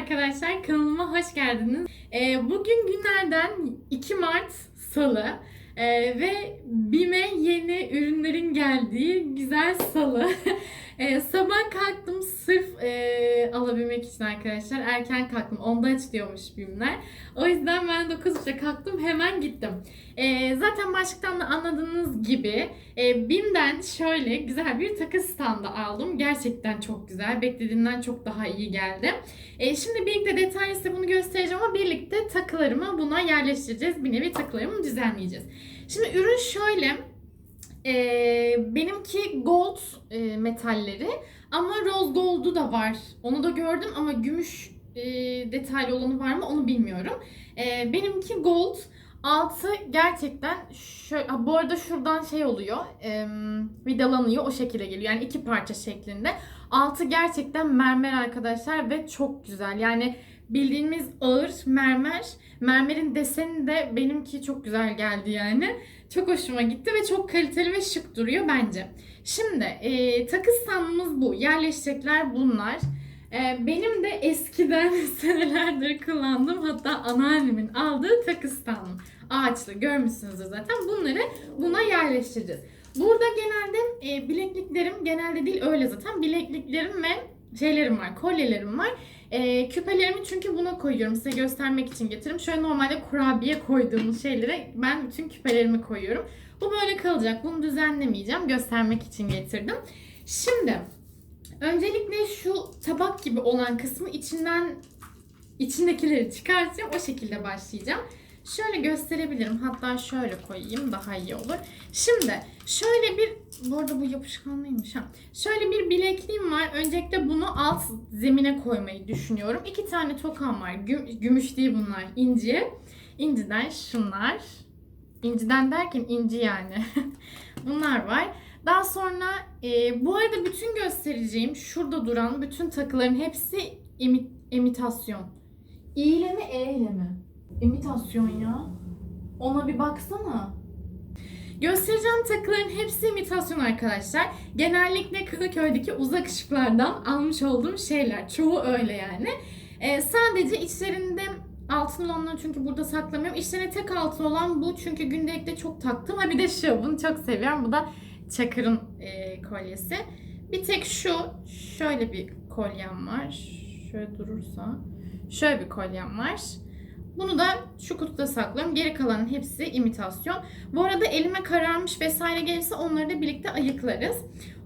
arkadaşlar kanalıma hoş geldiniz. Ee, bugün günlerden 2 Mart Salı Ee, ve BİM'e yeni ürünlerin geldiği güzel salı. Ee, sabah kalktım sırf e, alabilmek için arkadaşlar. Erken kalktım. Onda açılıyormuş BİM'ler. O yüzden ben 9.30'da kalktım hemen gittim. Ee, zaten başlıktan da anladığınız gibi e, BİM'den şöyle güzel bir takı standı aldım. Gerçekten çok güzel. Beklediğimden çok daha iyi geldi. E, şimdi birlikte detaylı bunu göstereceğim ama birlikte takılarımı buna yerleştireceğiz. Bir nevi takılarımı düzenleyeceğiz. Şimdi ürün şöyle. E, benimki gold e, metalleri ama rose gold'u da var. Onu da gördüm ama gümüş e, detaylı olanı var mı onu bilmiyorum. E, benimki gold. Altı gerçekten şöyle, bu arada şuradan şey oluyor, e, vidalanıyor o şekilde geliyor. Yani iki parça şeklinde. Altı gerçekten mermer arkadaşlar ve çok güzel. Yani bildiğimiz ağır mermer. Mermerin deseni de benimki çok güzel geldi yani. Çok hoşuma gitti ve çok kaliteli ve şık duruyor bence. Şimdi e, takı standımız bu. Yerleşecekler bunlar. E, benim de eskiden senelerdir kullandığım hatta anneannemin aldığı takı standım. Ağaçlı görmüşsünüzdür zaten. Bunları buna yerleştireceğiz. Burada genelde e, bilekliklerim genelde değil öyle zaten bilekliklerim ve şeylerim var, kolyelerim var. E, küpelerimi çünkü buna koyuyorum. Size göstermek için getirdim. Şöyle normalde kurabiye koyduğumuz şeylere ben bütün küpelerimi koyuyorum. Bu böyle kalacak. Bunu düzenlemeyeceğim. Göstermek için getirdim. Şimdi öncelikle şu tabak gibi olan kısmı içinden içindekileri çıkartacağım. O şekilde başlayacağım. Şöyle gösterebilirim. Hatta şöyle koyayım daha iyi olur. Şimdi şöyle bir bu arada bu yapışkanlıymış ha. Şöyle bir bilekliğim var. Öncelikle bunu alt zemine koymayı düşünüyorum. İki tane tokam var. Güm- gümüş değil bunlar. İnci. İnciden şunlar. İnciden derken inci yani. bunlar var. Daha sonra e, bu arada bütün göstereceğim şurada duran bütün takıların hepsi imi- imitasyon. İ ile? İmitasyon ya. Ona bir baksana. Göstereceğim takıların hepsi imitasyon arkadaşlar. Genellikle Kadıköy'deki uzak ışıklardan almış olduğum şeyler. Çoğu öyle yani. Ee, sadece içlerinde altın olanları çünkü burada saklamıyorum. İçlerine tek altın olan bu çünkü gündelikte çok taktım. Ha bir de şu bunu çok seviyorum. Bu da Çakır'ın e, kolyesi. Bir tek şu şöyle bir kolyem var. Şöyle durursa. Şöyle bir kolyem var. Bunu da şu kutuda saklıyorum. Geri kalanın hepsi imitasyon. Bu arada elime kararmış vesaire gelirse onları da birlikte ayıklarız.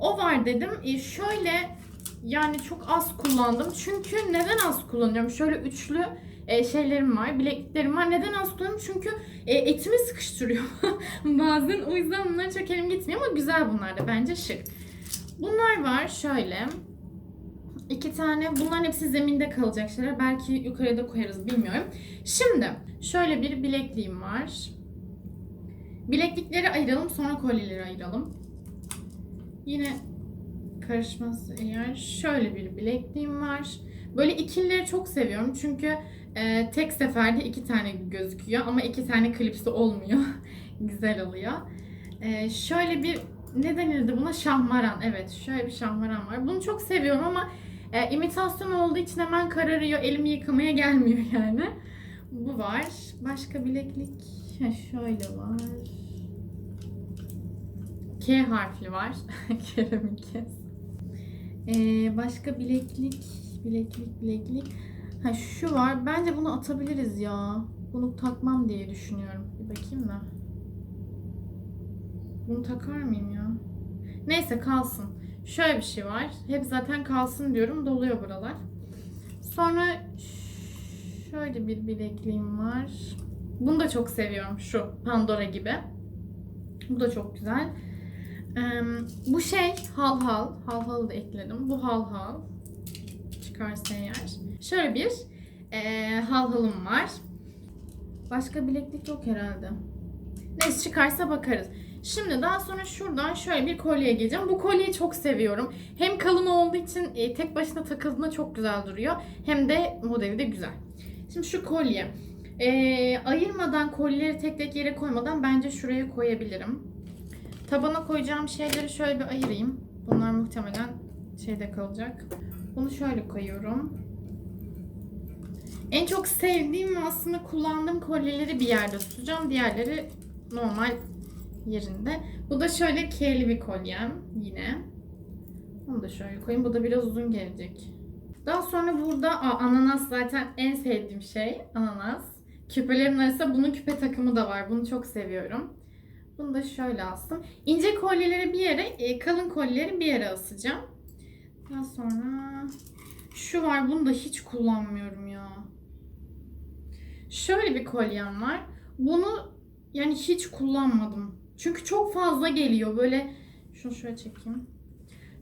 O var dedim. E, şöyle yani çok az kullandım. Çünkü neden az kullanıyorum? Şöyle üçlü e, şeylerim var, bilekliklerim var. Neden az kullanıyorum? Çünkü e, etimi sıkıştırıyor bazen. O yüzden bunlar çok elim gitmiyor ama güzel bunlar da bence şık. Bunlar var şöyle. İki tane. Bunların hepsi zeminde kalacak şeyler. Belki yukarıda koyarız bilmiyorum. Şimdi şöyle bir bilekliğim var. Bileklikleri ayıralım sonra kolyeleri ayıralım. Yine karışmaz eğer şöyle bir bilekliğim var. Böyle ikilileri çok seviyorum çünkü e, tek seferde iki tane gözüküyor ama iki tane klipsi olmuyor. Güzel oluyor. E, şöyle bir ne denirdi buna? Şahmaran. Evet şöyle bir şahmaran var. Bunu çok seviyorum ama e, imitasyon olduğu için hemen kararıyor. Elimi yıkamaya gelmiyor yani. Bu var. Başka bileklik ha, şöyle var. K harfli var. Kerem kes. Ee, başka bileklik, bileklik, bileklik. Ha şu var. Bence bunu atabiliriz ya. Bunu takmam diye düşünüyorum. Bir bakayım da. Bunu takar mıyım ya? Neyse kalsın. Şöyle bir şey var. Hep zaten kalsın diyorum. Doluyor buralar. Sonra şöyle bir bilekliğim var. Bunu da çok seviyorum. Şu Pandora gibi. Bu da çok güzel. Ee, bu şey hal hal. Hal halı da ekledim. Bu hal hal. Çıkarsa eğer. Şöyle bir e, hal halım var. Başka bileklik yok herhalde. Neyse çıkarsa bakarız. Şimdi daha sonra şuradan şöyle bir kolyeye geleceğim. Bu kolyeyi çok seviyorum. Hem kalın olduğu için e, tek başına takıldığında çok güzel duruyor. Hem de modeli de güzel. Şimdi şu kolye. E, ayırmadan kolyeleri tek tek yere koymadan bence şuraya koyabilirim. Tabana koyacağım şeyleri şöyle bir ayırayım. Bunlar muhtemelen şeyde kalacak. Bunu şöyle koyuyorum. En çok sevdiğim ve aslında kullandığım kolyeleri bir yerde tutacağım. Diğerleri normal yerinde. Bu da şöyle kirli bir kolyem yine. Onu da şöyle koyayım. Bu da biraz uzun gelecek. Daha sonra burada aa, ananas zaten en sevdiğim şey. Ananas. Küpelerin arasında bunun küpe takımı da var. Bunu çok seviyorum. Bunu da şöyle astım. İnce kolyeleri bir yere, e, kalın kolyeleri bir yere asacağım. Daha sonra şu var. Bunu da hiç kullanmıyorum ya. Şöyle bir kolyem var. Bunu yani hiç kullanmadım. Çünkü çok fazla geliyor. Böyle şunu şöyle çekeyim.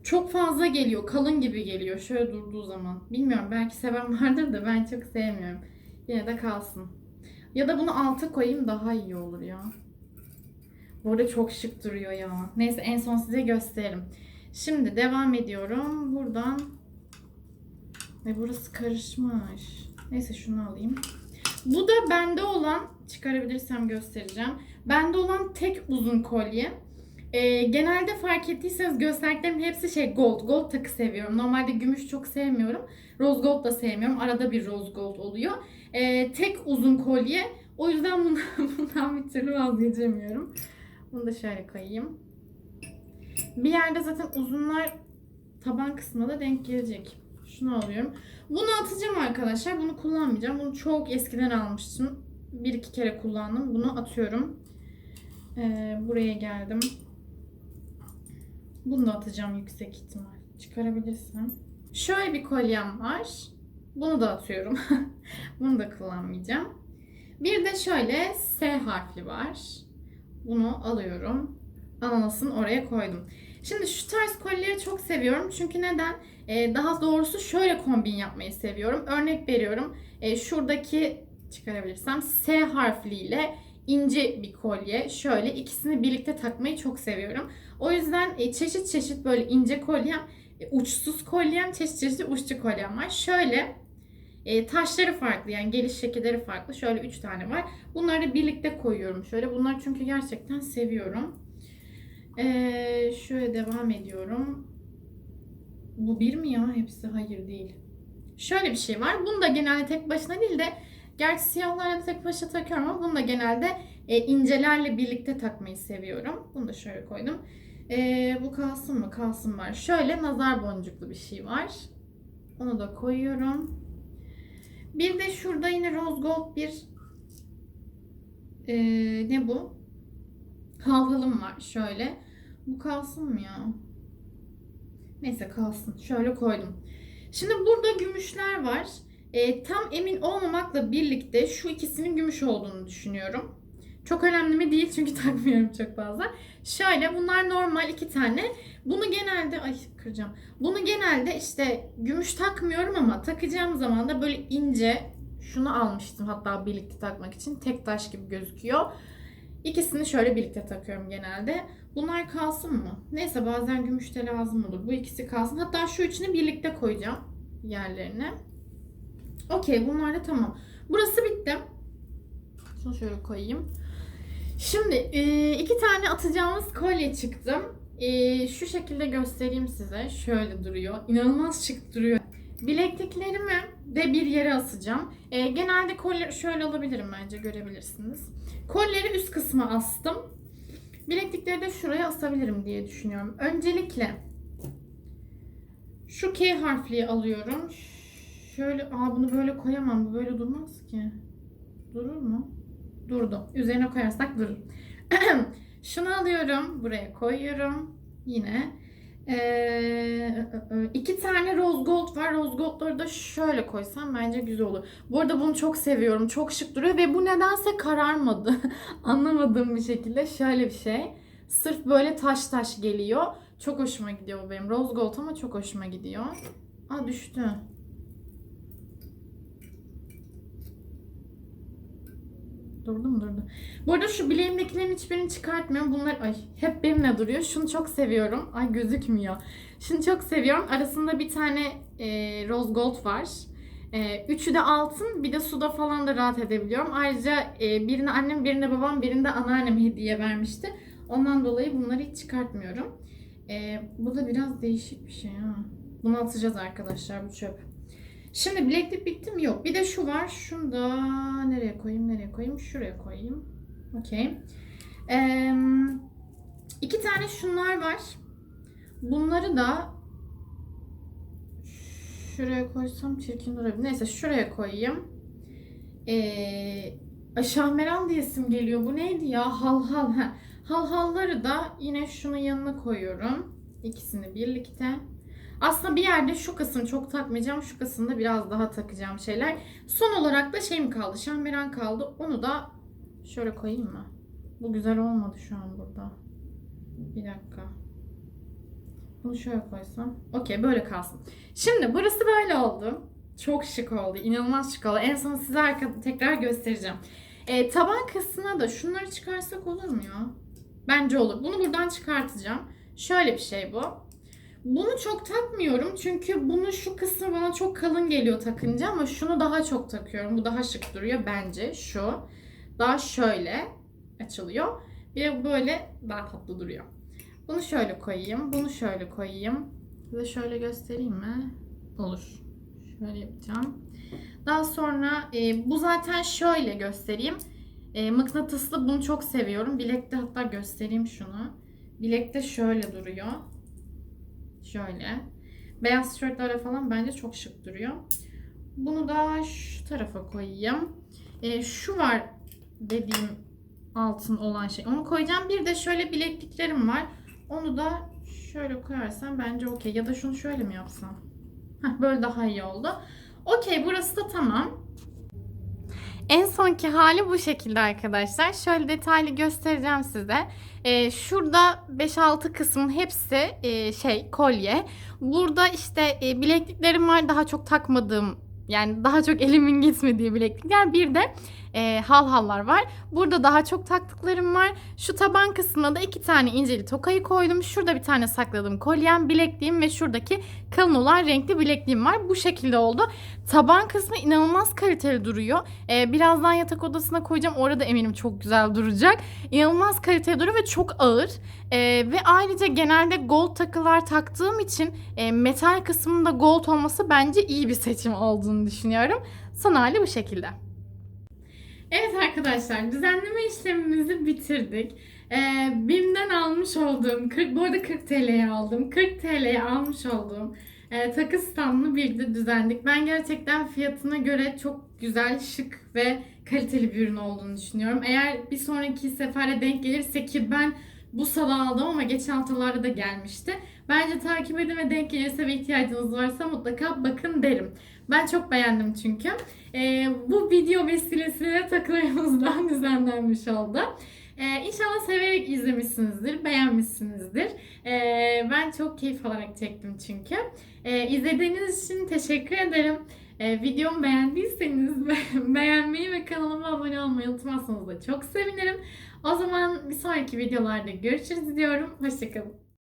Çok fazla geliyor. Kalın gibi geliyor şöyle durduğu zaman. Bilmiyorum belki seven vardır da ben çok sevmiyorum. Yine de kalsın. Ya da bunu alta koyayım daha iyi olur ya. Bu arada çok şık duruyor ya. Neyse en son size gösteririm. Şimdi devam ediyorum. Buradan ve burası karışmış. Neyse şunu alayım. Bu da bende olan, çıkarabilirsem göstereceğim. Bende olan tek uzun kolye. Ee, genelde fark ettiyseniz gösterdiklerimin hepsi şey gold. Gold takı seviyorum. Normalde gümüş çok sevmiyorum. Rose gold da sevmiyorum. Arada bir rose gold oluyor. Ee, tek uzun kolye. O yüzden bundan, bundan bir türlü vazgeçemiyorum. Bunu da şöyle koyayım. Bir yerde zaten uzunlar taban kısmına da denk gelecek. Şunu alıyorum. Bunu atacağım arkadaşlar. Bunu kullanmayacağım. Bunu çok eskiden almıştım. Bir iki kere kullandım. Bunu atıyorum. Ee, buraya geldim. Bunu da atacağım yüksek ihtimal. Çıkarabilirsem. Şöyle bir kolyem var. Bunu da atıyorum. Bunu da kullanmayacağım. Bir de şöyle S harfli var. Bunu alıyorum. Ananasın oraya koydum. Şimdi şu tarz kolyeleri çok seviyorum. Çünkü neden? Ee, daha doğrusu şöyle kombin yapmayı seviyorum. Örnek veriyorum. Ee, şuradaki çıkarabilirsem S harfliyle ince bir kolye. Şöyle ikisini birlikte takmayı çok seviyorum. O yüzden e, çeşit çeşit böyle ince kolyem, e, uçsuz kolyem, çeşit çeşit uçlu kolyem var. Şöyle e, taşları farklı yani geliş şekilleri farklı. Şöyle 3 tane var. Bunları birlikte koyuyorum şöyle. Bunları çünkü gerçekten seviyorum. Şöyle devam ediyorum. Bu bir mi ya? Hepsi hayır değil. Şöyle bir şey var. Bunu da genelde tek başına değil de gerçi siyahlarla da tek başına takıyorum ama bunu da genelde e, incelerle birlikte takmayı seviyorum. Bunu da şöyle koydum. E, bu kalsın mı? Kalsın var. Şöyle nazar boncuklu bir şey var. Onu da koyuyorum. Bir de şurada yine rose gold bir e, ne bu? Halhalım var şöyle. Bu kalsın mı ya? Neyse kalsın. Şöyle koydum. Şimdi burada gümüşler var. E, tam emin olmamakla birlikte şu ikisinin gümüş olduğunu düşünüyorum. Çok önemli mi değil çünkü takmıyorum çok fazla. Şöyle bunlar normal iki tane. Bunu genelde ay kıracağım. Bunu genelde işte gümüş takmıyorum ama takacağım zaman da böyle ince şunu almıştım hatta birlikte takmak için. Tek taş gibi gözüküyor. İkisini şöyle birlikte takıyorum genelde. Bunlar kalsın mı? Neyse bazen gümüş de lazım olur. Bu ikisi kalsın. Hatta şu üçünü birlikte koyacağım yerlerine. Okey bunlar da tamam. Burası bitti. Şunu şöyle koyayım. Şimdi iki tane atacağımız kolye çıktı. E, şu şekilde göstereyim size. Şöyle duruyor. İnanılmaz şık duruyor. Bilekliklerimi de bir yere asacağım. Genelde kolye şöyle alabilirim bence görebilirsiniz. Kolleri üst kısma astım. Bileklikleri de şuraya asabilirim diye düşünüyorum. Öncelikle şu K harfliyi alıyorum. Şöyle, aa bunu böyle koyamam. Bu böyle durmaz ki. Durur mu? Durdu. Üzerine koyarsak durur. Şunu alıyorum. Buraya koyuyorum. Yine. Ee, iki tane rose gold var. Rose goldları da şöyle koysam bence güzel olur. Bu arada bunu çok seviyorum. Çok şık duruyor ve bu nedense kararmadı. Anlamadığım bir şekilde şöyle bir şey. Sırf böyle taş taş geliyor. Çok hoşuma gidiyor benim. Rose gold ama çok hoşuma gidiyor. Aa düştü. Durdu mu durdu. Bu arada şu bileğimdekilerin hiçbirini çıkartmıyorum. Bunlar ay hep benimle duruyor. Şunu çok seviyorum. Ay gözükmüyor. Şunu çok seviyorum. Arasında bir tane e, rose gold var. E, üçü de altın. Bir de suda falan da rahat edebiliyorum. Ayrıca e, birini annem, birini babam, birini de anneannem hediye vermişti. Ondan dolayı bunları hiç çıkartmıyorum. E, bu da biraz değişik bir şey ha. Bunu atacağız arkadaşlar bu çöp. Şimdi bileklik bitti mi? Yok. Bir de şu var. Şunu da nereye koyayım? Nereye koyayım? Şuraya koyayım. Okey. Ee, iki tane şunlar var. Bunları da şuraya koysam çirkin durabilir. Neyse şuraya koyayım. Ee, ay, Şahmeran diyesim geliyor. Bu neydi ya? Hal hal. Ha. Hal halları da yine şunun yanına koyuyorum. İkisini birlikte. Aslında bir yerde şu kısım çok takmayacağım. Şu kısımda biraz daha takacağım şeyler. Son olarak da şey mi kaldı? Şahmeran kaldı. Onu da şöyle koyayım mı? Bu güzel olmadı şu an burada. Bir dakika. Bunu şöyle koysam. Okey böyle kalsın. Şimdi burası böyle oldu. Çok şık oldu. İnanılmaz şık oldu. En son size arka, tekrar göstereceğim. Ee, taban kısmına da şunları çıkarsak olur mu ya? Bence olur. Bunu buradan çıkartacağım. Şöyle bir şey bu. Bunu çok takmıyorum çünkü bunu şu kısmı bana çok kalın geliyor takınca ama şunu daha çok takıyorum. Bu daha şık duruyor bence. Şu daha şöyle açılıyor. Bir böyle daha tatlı duruyor. Bunu şöyle koyayım. Bunu şöyle koyayım. Size şöyle göstereyim mi? Olur. Şöyle yapacağım. Daha sonra e, bu zaten şöyle göstereyim. E, mıknatıslı bunu çok seviyorum. Bilekte hatta göstereyim şunu. Bilekte şöyle duruyor. Şöyle. Beyaz tişörtlere falan bence çok şık duruyor. Bunu da şu tarafa koyayım. E, şu var dediğim altın olan şey. Onu koyacağım. Bir de şöyle bilekliklerim var. Onu da şöyle koyarsam bence okey. Ya da şunu şöyle mi yapsam? Heh, böyle daha iyi oldu. Okey burası da tamam. En sonki hali bu şekilde arkadaşlar. Şöyle detaylı göstereceğim size. Ee, şurada 5-6 kısmın hepsi e, şey kolye. Burada işte e, bilekliklerim var daha çok takmadığım yani daha çok elimin gitmediği bileklikler. Bir de e, hal hallar var. Burada daha çok taktıklarım var. Şu taban kısmına da iki tane inceli tokayı koydum. Şurada bir tane sakladığım kolyem, bilekliğim ve şuradaki kalın olan renkli bilekliğim var. Bu şekilde oldu. Taban kısmı inanılmaz kaliteli duruyor. E, birazdan yatak odasına koyacağım. Orada eminim çok güzel duracak. İnanılmaz kaliteli duruyor ve çok ağır. E, ve ayrıca genelde gold takılar taktığım için e, metal kısmında gold olması bence iyi bir seçim olduğunu düşünüyorum. Son hali bu şekilde. Evet arkadaşlar düzenleme işlemimizi bitirdik. Ee, BİM'den almış olduğum, 40, bu arada 40 TL'ye aldım. 40 TL'ye almış olduğum e, takı standını bir de düzenledik. Ben gerçekten fiyatına göre çok güzel, şık ve kaliteli bir ürün olduğunu düşünüyorum. Eğer bir sonraki sefere denk gelirse ki ben bu salı aldım ama geçen haftalarda da gelmişti. Bence takip edin ve denk gelirse ve ihtiyacınız varsa mutlaka bakın derim. Ben çok beğendim çünkü. Ee, bu video vesilesiyle takılarımızdan düzenlenmiş oldu. Ee, inşallah severek izlemişsinizdir, beğenmişsinizdir. Ee, ben çok keyif alarak çektim çünkü. Ee, izlediğiniz için teşekkür ederim. Ee, videomu beğendiyseniz beğenmeyi ve kanalıma abone olmayı unutmazsanız da çok sevinirim. O zaman bir sonraki videolarda görüşürüz diyorum. Hoşçakalın.